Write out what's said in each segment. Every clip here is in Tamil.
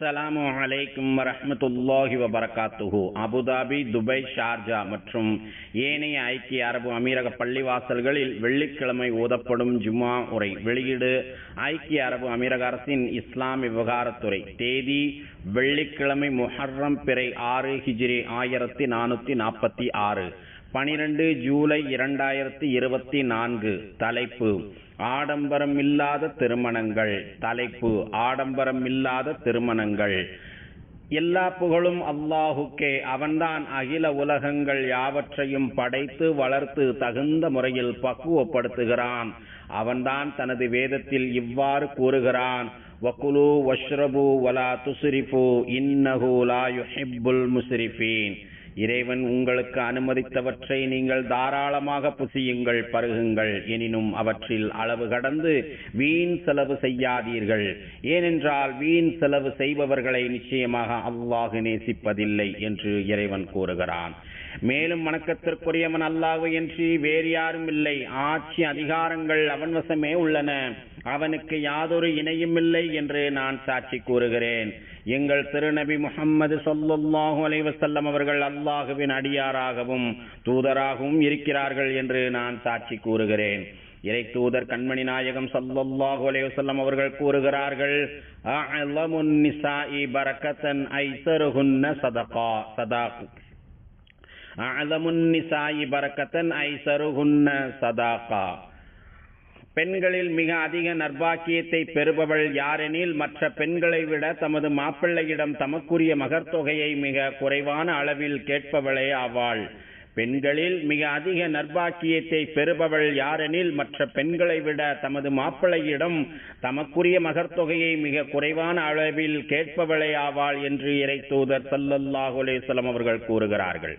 அஸ்லாம் வலைக்கும் வரமத்துல்லாஹி வபரகாத்துஹு. அபுதாபி துபை ஷார்ஜா மற்றும் ஏனைய ஐக்கிய அரபு அமீரக பள்ளிவாசல்களில் வெள்ளிக்கிழமை ஓதப்படும் ஜும்மா உரை. வெளியீடு ஐக்கிய அரபு அமீரக அரசின் இஸ்லாம் விவகாரத்துறை தேதி வெள்ளிக்கிழமை முஹர்ரம் பிறை ஆறு ஹிஜ்ரி ஆயிரத்தி நானூத்தி நாற்பத்தி ஆறு. பனிரெண்டு ஜூலை இரண்டாயிரத்தி இருபத்தி நான்கு. தலைப்பு ஆடம்பரம் இல்லாத திருமணங்கள். தலைப்பு ஆடம்பரம் இல்லாத திருமணங்கள். எல்லா புகழும் அல்லாஹுக்கே. அவன்தான் அகில உலகங்கள் யாவற்றையும் படைத்து வளர்த்து தகுந்த முறையில் பக்குவப்படுத்துகிறான். அவன்தான் தனது வேதத்தில் இவ்வாறு கூறுகிறான். வக்குலு வஷ்ரபு வலா துஸ்ரிஃபு இன்னஹு லா யுஹிப்புல் முஸ்ரிஃபீன். இறைவன் உங்களுக்கு அனுமதித்தவற்றை நீங்கள் தாராளமாக புசியுங்கள் பருகுங்கள். எனினும் அவற்றில் அளவு கடந்து வீண் செலவு செய்யாதீர்கள். ஏனென்றால் வீண் செலவு செய்பவர்களை நிச்சயமாக அல்லாஹு நேசிப்பதில்லை என்று இறைவன் கூறுகிறான். மேலும் வணக்கத்திற்குரியவன் அல்லாஹு என்று வேறு யாரும் இல்லை. ஆட்சி அதிகாரங்கள் அவன் வசமே உள்ளன. அவனுக்கு யாதொரு இணையும் இல்லை என்று நான் சாட்சி கூறுகிறேன். எங்கள் திருநபி முகம்மது சொல்லுல்லாஹு அலைவசல்லம் அவர்கள் அல்லாஹுவின் அடியாராகவும் தூதராகவும் இருக்கிறார்கள் என்று நான் சாட்சி கூறுகிறேன். இறை தூதர் கண்மணி நாயகம் சல்லல்லாஹு அலைவசல்லம் அவர்கள் கூறுகிறார்கள் அஅலமுன் நிசாஇ பரக்கத்தன் ஐசருஹுன்ன சதகா சதாகு. அஅலமுன் பரக்கத்தன் ஐசருஹுன்ன சதாகா. பெண்களில் மிக அதிக நர்பாக்கியத்தை பெறுபவள் யாரெனில் மற்ற பெண்களை விட தமது மாப்பிள்ளையிடம் தமக்குரிய மகர்த்தொகையை மிக குறைவான அளவில் கேட்பவளே ஆவாள். பெண்களில் மிக அதிக நர்பாக்கியத்தை பெறுபவள் யாரெனில் மற்ற பெண்களை விட தமது மாப்பிள்ளையிடம் தமக்குரிய மகர்த்தொகையை மிக குறைவான அளவில் கேட்பவளே ஆவாள் என்று இறை தூதர் சல்லல்லாஹுலேசலம் அவர்கள் கூறுகிறார்கள்.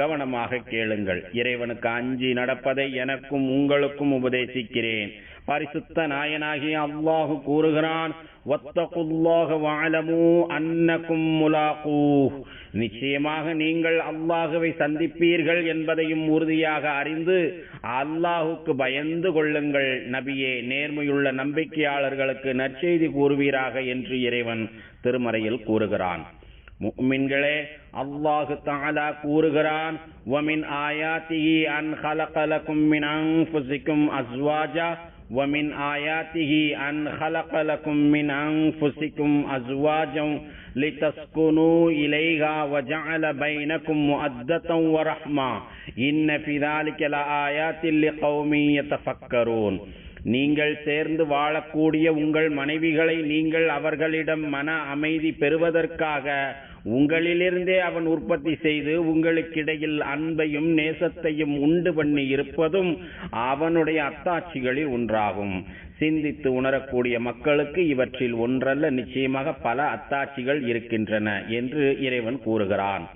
கவனமாக கேளுங்கள். இறைவனுக்கு அஞ்சி நடப்பதை எனக்கும் உங்களுக்கும் உபதேசிக்கிறேன். பரிசுத்த நாயனாகிய அல்லாஹு கூறுகிறான் நிச்சயமாக நீங்கள் அல்லாஹுவை சந்திப்பீர்கள் என்பதையும் உறுதியாக அறிந்து அல்லாஹுக்கு பயந்து கொள்ளுங்கள். நபியே நேர்மையுள்ள நம்பிக்கையாளர்களுக்கு நற்செய்தி கூறுவீராக என்று இறைவன் திருமறையில் கூறுகிறான். மூமின்களே அல்லாஹு தாலா கூறுகிறான் ஒமின் ஆயாத்தி அன் ஹலகலக்கும் மின் அங்ஃபுசிக்கும் அஸ்வாஜா ومن آياته أن خلق لكم من أنفسكم أزواجا لتسكنوا إليها وجعل بينكم مؤدة ورحمة إن في ذلك لآيات لقوم يتفكرون நீங்கள் சேர்ந்து வாழக்கூடிய உங்கள் மனைவிகளை நீங்கள் அவர்களிடம் மன அமைதி பெறுவதற்காக உங்களிலிருந்தே அவன் உற்பத்தி செய்து உங்களுக்கிடையில் அன்பையும் நேசத்தையும் உண்டு பண்ணி இருப்பதும் அவனுடைய அத்தாட்சிகளில் ஒன்றாகும். சிந்தித்து உணரக்கூடிய மக்களுக்கு இவற்றில் ஒன்றல்ல நிச்சயமாக பல அத்தாட்சிகள் இருக்கின்றன என்று இறைவன் கூறுகிறான்.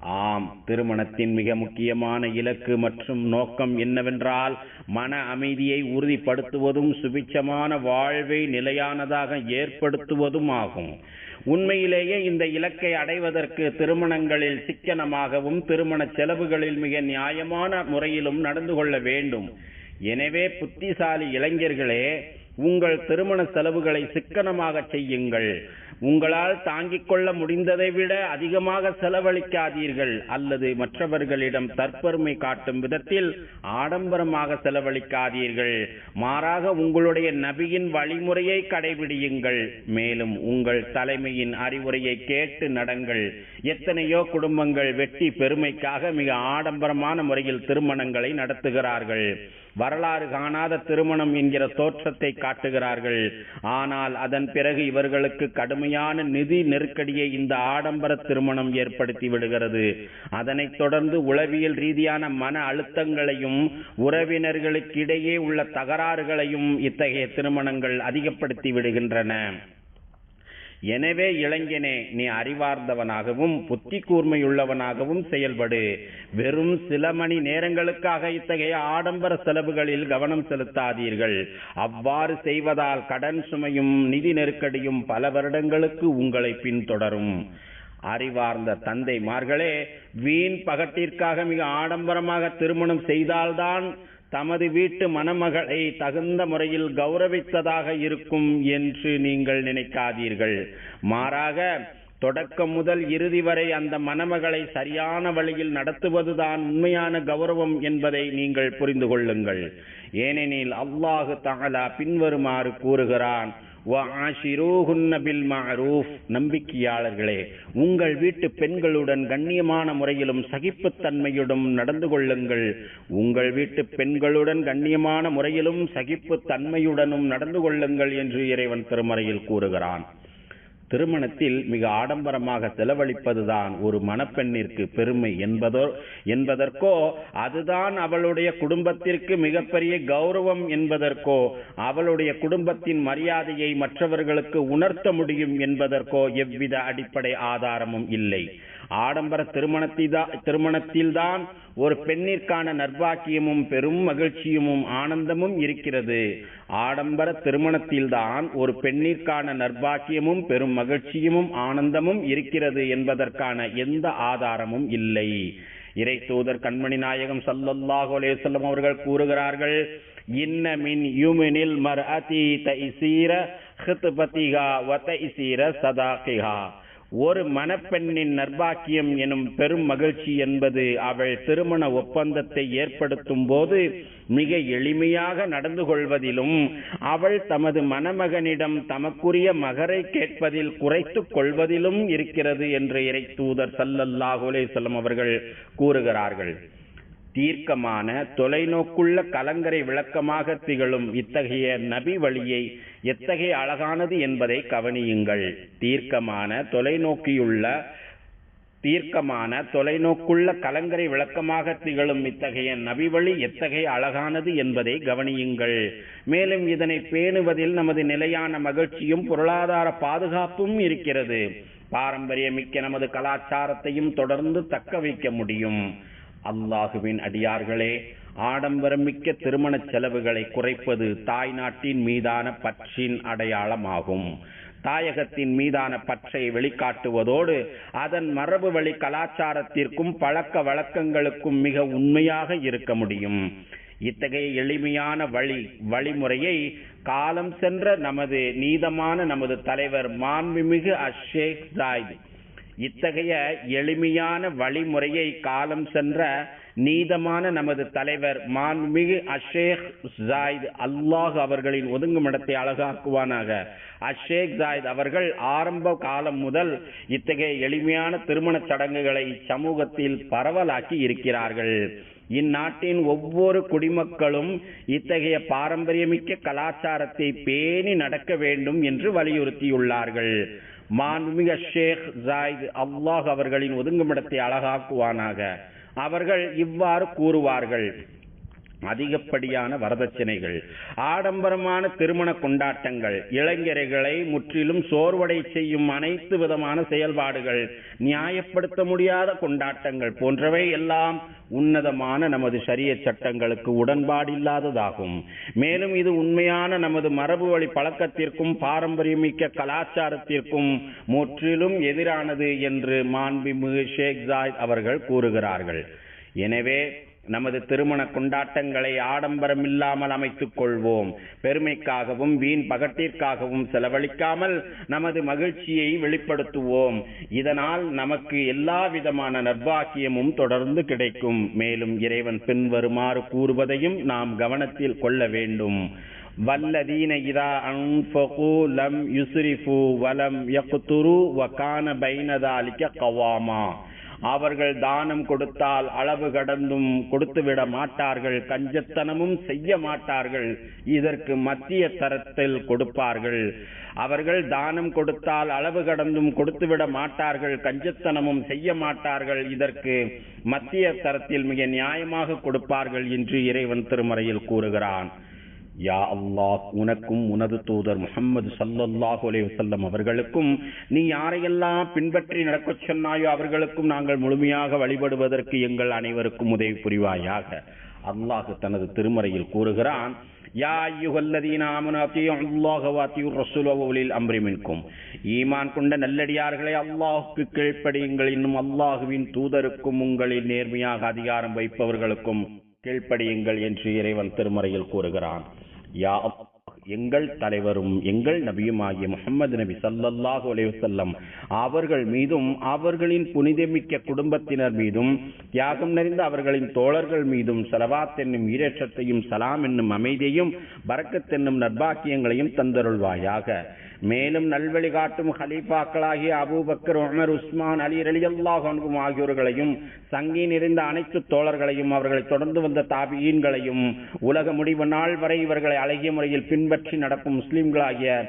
ஆம் திருமணத்தின் மிக முக்கியமான இலக்கு மற்றும் நோக்கம் என்னவென்றால் மன அமைதியை உறுதிப்படுத்துவதும் சுபிச்சமான வாழ்வை நிலையானதாக ஏற்படுத்துவதும் ஆகும். உண்மையிலேயே இந்த இலக்கை அடைவதற்கு திருமணங்களில் சிக்கனமாகவும் திருமண செலவுகளில் மிக நியாயமான முறையிலும் நடந்து கொள்ள வேண்டும். எனவே புத்திசாலி இளைஞர்களே உங்கள் திருமண செலவுகளை சிக்கனமாக செய்யுங்கள். உங்களால் தாங்கிக் கொள்ள முடிந்ததை விட அதிகமாக செலவழிக்காதீர்கள் அல்லது மற்றவர்களிடம் தற்பெருமை காட்டும் விதத்தில் ஆடம்பரமாக செலவழிக்காதீர்கள். மாறாக உங்களுடைய நபியின் வழிமுறையை கடைபிடியுங்கள். மேலும் உங்கள் தலைமையின் அறிவுரையை கேட்டு நடங்கள். எத்தனையோ குடும்பங்கள் வெட்டி பெருமைக்காக மிக ஆடம்பரமான முறையில் திருமணங்களை நடத்துகிறார்கள். வரலாறு காணாத திருமணம் என்கிற தோற்றத்தை காட்டுகிறார்கள். ஆனால் அதன் பிறகு இவர்களுக்கு கடுமையான நிதி நெருக்கடியை இந்த ஆடம்பர திருமணம் ஏற்படுத்தி விடுகிறது. அதனைத் தொடர்ந்து உளவியல் ரீதியான மன அழுத்தங்களையும் உறவினர்களுக்கிடையே உள்ள தகராறுகளையும் இத்தகைய திருமணங்கள் அதிகப்படுத்தி விடுகின்றன. எனவே இளைஞனே நீ அறிவார்ந்தவனாகவும் புத்தி கூர்மையுள்ளவனாகவும் செயல்படு. வெறும் சில மணி நேரங்களுக்காக இத்தகைய ஆடம்பர செலவுகளில் கவனம் செலுத்தாதீர்கள். அவ்வாறு செய்வதால் கடன் சுமையும் நிதி நெருக்கடியும் பல வருடங்களுக்கு உங்களை பின்தொடரும். அறிவார்ந்த தந்தைமார்களே வீண் பகட்டிற்காக மிக ஆடம்பரமாக திருமணம் செய்தால்தான் தமது வீட்டு மணமகளை தகுந்த முறையில் கௌரவித்ததாக இருக்கும் என்று நீங்கள் நினைக்காதீர்கள். மாறாக தொடக்கம் முதல் இறுதி வரை அந்த மணமகளை சரியான வழியில் நடத்துவதுதான் உண்மையான கௌரவம் என்பதை நீங்கள் புரிந்து கொள்ளுங்கள். ஏனெனில் அல்லாஹு தகலா பின்வருமாறு கூறுகிறான் நம்பிக்கையாளர்களே உங்கள் வீட்டு பெண்களுடன் கண்ணியமான முறையிலும் சகிப்புத்தன்மையுடன் நடந்து கொள்ளுங்கள். உங்கள் வீட்டு பெண்களுடன் கண்ணியமான முறையிலும் சகிப்புத்தன்மையுடனும் நடந்து கொள்ளுங்கள் என்று இறைவன் திருமறையில் கூறுகிறான். திருமணத்தில் மிக ஆடம்பரமாக செலவழிப்பதுதான் ஒரு மணப்பெண்ணிற்கு பெருமை என்பதோ என்பதற்கோ அதுதான் அவளுடைய குடும்பத்திற்கு மிகப்பெரிய கௌரவம் என்பதற்கோ அவளுடைய குடும்பத்தின் மரியாதையை மற்றவர்களுக்கு உணர்த்த முடியும் என்பதற்கோ எவ்வித அடிப்படை ஆதாரமும் இல்லை. ஆடம்பர திருமணத்தில்தான் ஒரு பெண்ணிற்கான நர்பாக்கியமும் பெரும் மகிழ்ச்சியும் ஆனந்தமும் இருக்கிறது. ஆடம்பர திருமணத்தில்தான் ஒரு பெண்ணிற்கான நர்பாக்கியமும் பெரும் மகிழ்ச்சியும் ஆனந்தமும் இருக்கிறது என்பதற்கான எந்த ஆதாரமும் இல்லை. இறை தூதர் கண்மணி நாயகம் சல்லல்லாஹு அலேசல்லம் அவர்கள் கூறுகிறார்கள் இன்ன மின் யுமினில் மர்அதி தைசீர ஹித்பதிஹா வ தைசீர சதாகிஹா. ஒரு மணப்பெண்ணின் நர்பாக்கியம் எனும் பெரும் மகிழ்ச்சி என்பது அவள் திருமண ஒப்பந்தத்தை ஏற்படுத்தும் போது மிக எளிமையாக நடந்து கொள்வதிலும் அவள் தமது மணமகனிடம் தமக்குரிய மகரை கேட்பதில் குறைத்துக் கொள்வதிலும் இருக்கிறது என்று இறை தூதர் சல்லல்லாஹுலே செல்லம் அவர்கள் கூறுகிறார்கள். தீர்க்கமான தொலைநோக்குள்ள கலங்கரை விளக்கமாக திகழும் இத்தகைய நபி வழியை எத்தகைய அழகானது என்பதை கவனியுங்கள். தீர்க்கமான தொலைநோக்கியுள்ள தீர்க்கமான தொலைநோக்குள்ள கலங்கரை விளக்கமாக திகழும் இத்தகைய நபி வழி எத்தகைய அழகானது என்பதை கவனியுங்கள். மேலும் இதனை பேணுவதில் நமது நிலையான மகிழ்ச்சியும் பொருளாதார பாதுகாப்பும் இருக்கிறது. பாரம்பரியமிக்க நமது கலாச்சாரத்தையும் தொடர்ந்து தக்க வைக்க முடியும். அல்லாஹுவின் அடியார்களே ஆடம்பரமிக்க திருமண செலவுகளை குறைப்பது தாய் நாட்டின் மீதான பற்றின் அடையாளமாகும். தாயகத்தின் மீதான பற்றை வெளிக்காட்டுவதோடு அதன் மரபு வழி கலாச்சாரத்திற்கும் பழக்க வழக்கங்களுக்கும் மிக உண்மையாக இருக்க முடியும். இத்தகைய எளிமையான வழி வழிமுறையை காலம் சென்ற நமது நீதமான நமது தலைவர் மாண்புமிகு அஷேக் ஜாயித் இத்தகைய எளிமையான வழிமுறையை காலம் சென்ற நீதமான நமது தலைவர் மாண்புமிகு அஷேக் ஜாயித் அல்லாஹ் அவர்களின் ஒதுங்குமிடத்தை அழகாக்குவானாக. அஷேக் ஜாயித் அவர்கள் ஆரம்ப காலம் முதல் இத்தகைய எளிமையான திருமண சடங்குகளை சமூகத்தில் பரவலாக்கி இருக்கிறார்கள். இந்நாட்டின் ஒவ்வொரு குடிமக்களும் இத்தகைய பாரம்பரியமிக்க கலாச்சாரத்தை பேணி நடக்க வேண்டும் என்று வலியுறுத்தியுள்ளார்கள். மாண்புமிக ஷேக் ஜாயித் அல்லாஹ் அவர்களின் ஒதுங்குமிடத்தை அழகாக்குவானாக. அவர்கள் இவ்வாறு கூறுவார்கள். அதிகப்படியான வரதட்சணைகள் ஆடம்பரமான திருமண கொண்டாட்டங்கள் இளைஞர்களை முற்றிலும் சோர்வடை செய்யும் அனைத்து விதமான செயல்பாடுகள் நியாயப்படுத்த முடியாத கொண்டாட்டங்கள் போன்றவை எல்லாம் உன்னதமான நமது சரிய சட்டங்களுக்கு உடன்பாடில்லாததாகும் மேலும் இது உண்மையான நமது மரபு வழி பழக்கத்திற்கும் பாரம்பரியமிக்க கலாச்சாரத்திற்கும் முற்றிலும் எதிரானது என்று மாண்புமிகு ஷேக் ஜாயித் அவர்கள் கூறுகிறார்கள். எனவே நமது திருமண கொண்டாட்டங்களை ஆடம்பரம் இல்லாமல் அமைத்துக் கொள்வோம். பெருமைக்காகவும் வீண் பகட்டிற்காகவும் செலவழிக்காமல் நமது மகிழ்ச்சியை வெளிப்படுத்துவோம். இதனால் நமக்கு எல்லா விதமான நர்பாக்கியமும் தொடர்ந்து கிடைக்கும். மேலும் இறைவன் பின்வருமாறு கூறுவதையும் நாம் கவனத்தில் கொள்ள வேண்டும். வல்லதீன இதா அன்ஃபகு லம் யுஸ்ரிஃபு வலம் யக்துரு வகான பைனதாலிக்க கவாமா. அவர்கள் தானம் கொடுத்தால் அளவு கடந்தும் கொடுத்துவிட மாட்டார்கள் கஞ்சத்தனமும் செய்ய மாட்டார்கள் இதற்கு மத்திய தரத்தில் கொடுப்பார்கள். அவர்கள் தானம் கொடுத்தால் அளவு கடந்தும் கொடுத்துவிட மாட்டார்கள் கஞ்சத்தனமும் செய்ய மாட்டார்கள் இதற்கு மத்திய தரத்தில் மிக நியாயமாக கொடுப்பார்கள் என்று இறைவன் திருமறையில் கூறுகிறான். யா அல்லாஹ் உனக்கும் உனது தூதர் முகம்மது சல்லல்லாஹு அலைஹி அவர்களுக்கும் நீ யாரையெல்லாம் பின்பற்றி நடக்கச் சொன்னாயோ அவர்களுக்கும் நாங்கள் முழுமையாக வழிபடுவதற்கு எங்கள் அனைவருக்கும் உதவி புரிவாயாக. அல்லாஹு தனது திருமறையில் கூறுகிறான் யா அய்யுஹல்லதீன ஆமனு அல்லாஹ வாத்தியூர் அத்தியு ரசூல ஈமான் கொண்ட நல்லடியார்களை அல்லாஹுக்கு கீழ்ப்படியுங்கள். இன்னும் அல்லாஹுவின் தூதருக்கும் உங்களின் நேர்மையாக அதிகாரம் வைப்பவர்களுக்கும் கீழ்ப்படியுங்கள் என்று இறைவன் திருமறையில் கூறுகிறான். யா எங்கள் தலைவரும் எங்கள் நபியுமாகிய முகமது நபி சல்லல்லாஹு அலைஹி அவர்கள் மீதும் அவர்களின் புனிதமிக்க குடும்பத்தினர் மீதும் தியாகம் நிறைந்த அவர்களின் தோழர்கள் மீதும் செலவாத் என்னும் ஈரேற்றத்தையும் சலாம் என்னும் அமைதியையும் பறக்கத் என்னும் நற்பாக்கியங்களையும் தந்தருள்வாயாக. மேலும் நல்வழி காட்டும் ஹலீஃபாக்களாகிய Abu Bakr Umar Usman Ali ரலியல்லாஹு அன்ஹும் ஆகியோர்களையும் சங்கி நிறைந்த அனைத்து தோழர்களையும் அவர்களை தொடர்ந்து வந்த தாபியீன்களையும் உலக முடிவு நாள் வரை இவர்களை அழகிய முறையில் பின்பற்றி நடக்கும் முஸ்லிம்களாகிய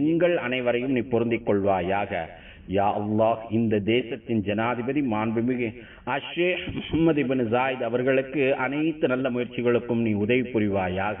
எங்கள் அனைவரையும் நீ பொருந்திக் கொள்வாயாக. யா அல்லாஹ் இந்த தேசத்தின் ஜனாதிபதி மாண்புமிகு அஷேக் முகமது பின் ஜாயித் அவர்களுக்கு அனைத்து நல்ல முயற்சிகளுக்கும் நீ உதவி புரிவாயாக.